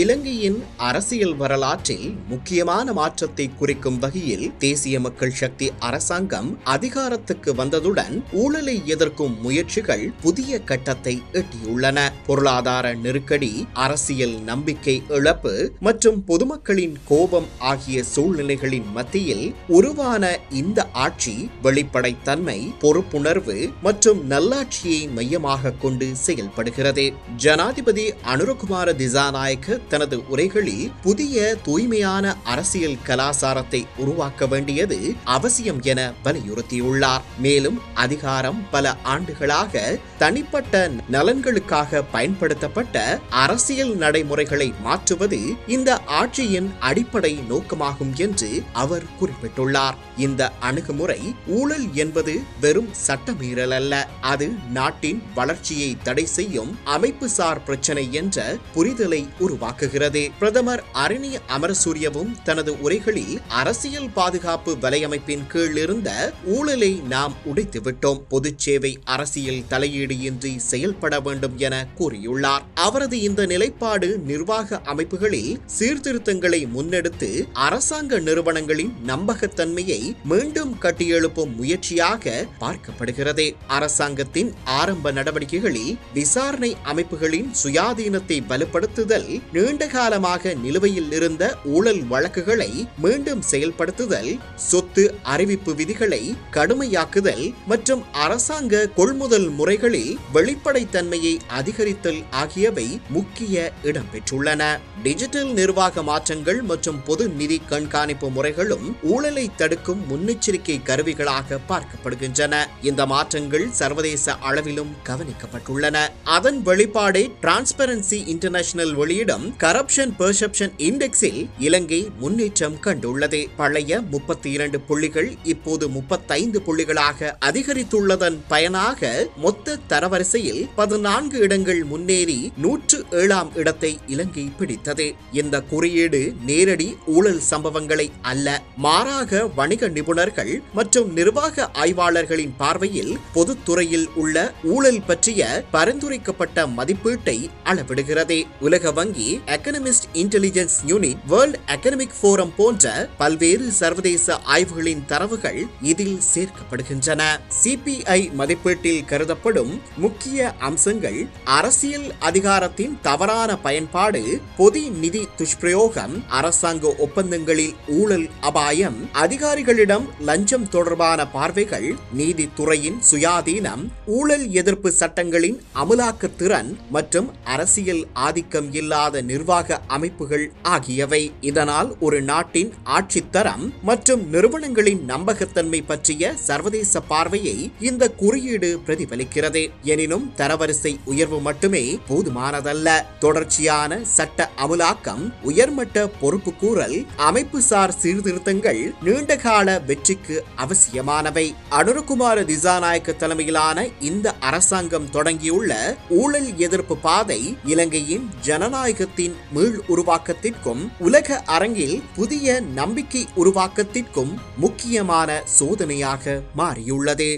இலங்கையின் அரசியல் வரலாற்றில் முக்கியமான மாற்றத்தை குறிக்கும் வகையில் தேசிய மக்கள் சக்தி அரசாங்கம் அதிகாரத்துக்கு வந்ததுடன் ஊழலை எதிர்க்கும் முயற்சிகள் புதிய கட்டத்தை எட்டியுள்ளன. பொருளாதார நெருக்கடி அரசியல் நம்பிக்கை இழப்பு மற்றும் பொதுமக்களின் கோபம் ஆகிய சூழ்நிலைகளின் மத்தியில் உருவான இந்த ஆட்சி வெளிப்படைத்தன்மை பொறுப்புணர்வு மற்றும் நல்லாட்சியை மையமாக கொண்டு செயல்படுகிறது. ஜனாதிபதி அனுரகுமார திசாநாயக்க தனது உரைகளில் புதிய தூய்மையான அரசியல் கலாசாரத்தை உருவாக்க வேண்டியது அவசியம் என வலியுறுத்தியுள்ளார். மேலும் அதிகாரம் பல ஆண்டுகளாக தனிப்பட்ட நலன்களுக்காக பயன்படுத்தப்பட்ட அரசியல் நடைமுறைகளை மாற்றுவது இந்த ஆட்சியின் அடிப்படை நோக்கமாகும் என்று அவர் குறிப்பிட்டுள்ளார். இந்த அணுகுமுறை ஊழல் என்பது வெறும் சட்டமீறல் அல்ல. அது நாட்டின் வளர்ச்சியை தடை செய்யும் அமைப்புசார் பிரச்சனை என்ற புரிதலை உருவாக்குகிறது. பிரதமர் அரணி அமரசூரியவும் தனது உரைகளில் அரசியல் பாதுகாப்பு வலையமைப்பின் கீழ் இருந்த ஊழலை நாம் உடைத்து விட்டோம் பொது சேவை அரசியல் தலையீடு இன்றி செயல்பட வேண்டும் என கூறியுள்ளார். அவரது இந்த நிலைப்பாடு நிர்வாக அமைப்புகளில் சீர்திருத்தங்களை முன்னெடுத்து அரசாங்க நிறுவனங்களின் நம்பகத்தன்மையை மீண்டும் கட்டியெழுப்பும் முயற்சியாக பார்க்கப்படுகிறது. அரசாங்கத்தின் ஆரம்ப நடவடிக்கைகளில் விசாரணை அமைப்புகளின் சுயாதீனத்தை வலுப்படுத்துதல் நீண்ட காலமாக நிலுவையில் இருந்த ஊழல் வழக்குகளை மீண்டும் செயல்படுத்துதல் சொத்து அறிவிப்பு விதிகளை கடுமையாக்குதல் மற்றும் அரசாங்க கொள்முதல் முறைகளில் வெளிப்படைத்தன்மையை அதிகரித்தல் ஆகியவை முக்கிய இடம்பெற்றுள்ளன டிஜிட்டல் நிர்வாக மாற்றங்கள் மற்றும் பொது நிதி கண்காணிப்பு முறைகளும் ஊழலை தடுக்கும் முன்னெச்சரிக்கை கருவிகளாக பார்க்கப்படுகின்றன. இந்த மாற்றங்கள் சர்வதேச அளவிலும் கவனிக்கப்பட்டுள்ளன. அதன் வெளிப்பாடே டிரான்ஸ்பரன்சி இன்டர்நேஷனல் வெளியிடம் கரப்ஷன் பெர்செப்ஷன் இண்டெக்ஸில் இலங்கை முன்னேற்றம் கண்டுள்ளது. பழைய முப்பத்தி இரண்டு புள்ளிகள் இப்போது முப்பத்தைந்து புள்ளிகளாக அதிகரித்துள்ளதன் பயனாக மொத்த தரவரிசையில் பதினான்கு இடங்கள் முன்னேறி நூற்று ஏழாம் இடத்தை இலங்கை பிடித்தது. இந்த குறியீடு நேரடி ஊழல் சம்பவங்களை அல்ல. மாறாக வணிக நிபுணர்கள் மற்றும் நிர்வாக ஆய்வாளர்களின் பார்வையில் பொதுத்துறையில் உள்ள ஊழல் பற்றிய பரிந்துரைக்கப்பட்ட மதிப்பீட்டை அளவிடுகிறது. உலக வங்கி economist intelligence unit world economic forum போன்ற பல்வேறு சர்வதேச ஆய்வுகளின் தரவுகள் இதில் சேர்க்கப்படுகின்றன. சிபிஐ மதிப்பீட்டில் கருதப்படும் முக்கிய அம்சங்கள் அரசியல் அதிகாரத்தின் தவறான பயன்பாடு பொது நிதி துஷ்பிரயோகம் அரசாங்க ஒப்பந்தங்களில் ஊழல் அபாயம் அதிகாரிகளிடம் லஞ்சம் தொடர்பான பார்வைகள் நீதித்துறையின் சுயாதீனம் ஊழல் எதிர்ப்பு சட்டங்களின் அமலாக்க திறன் மற்றும் அரசியல் ஆதிக்கம் இல்லாத நிர்வாக அமைப்புகள் ஆகியவை. இதனால் ஒரு நாட்டின் ஆட்சித்தரம் மற்றும் நிறுவனங்களின் நம்பகத்தன்மை பற்றிய சர்வதேச பார்வையை இந்த குறியீடு பிரதிபலிக்கிறது. எனினும் தரவரிசை உயர்வு மட்டுமே போதுமானதல்ல. தொடர்ச்சியான சட்ட அமுலாக்கம் உயர்மட்ட பொறுப்பு கூறல் அமைப்புசார் சீர்திருத்தங்கள் நீண்டகால வெற்றிக்கு அவசியமானவை. அனுரகுமார திசாநாயக்க தலைமையிலான இந்த அரசாங்கம் தொடங்கியுள்ள ஊழல் எதிர்ப்பு பாதை இலங்கையின் ஜனநாயகத்தின் மீள் உருவாக்கத்திற்கும் உலக அரங்கில் புதிய நம்பிக்கை உருவாக்கத்திற்கும் முக்கியமான சோதனையாக மாறியுள்ளது.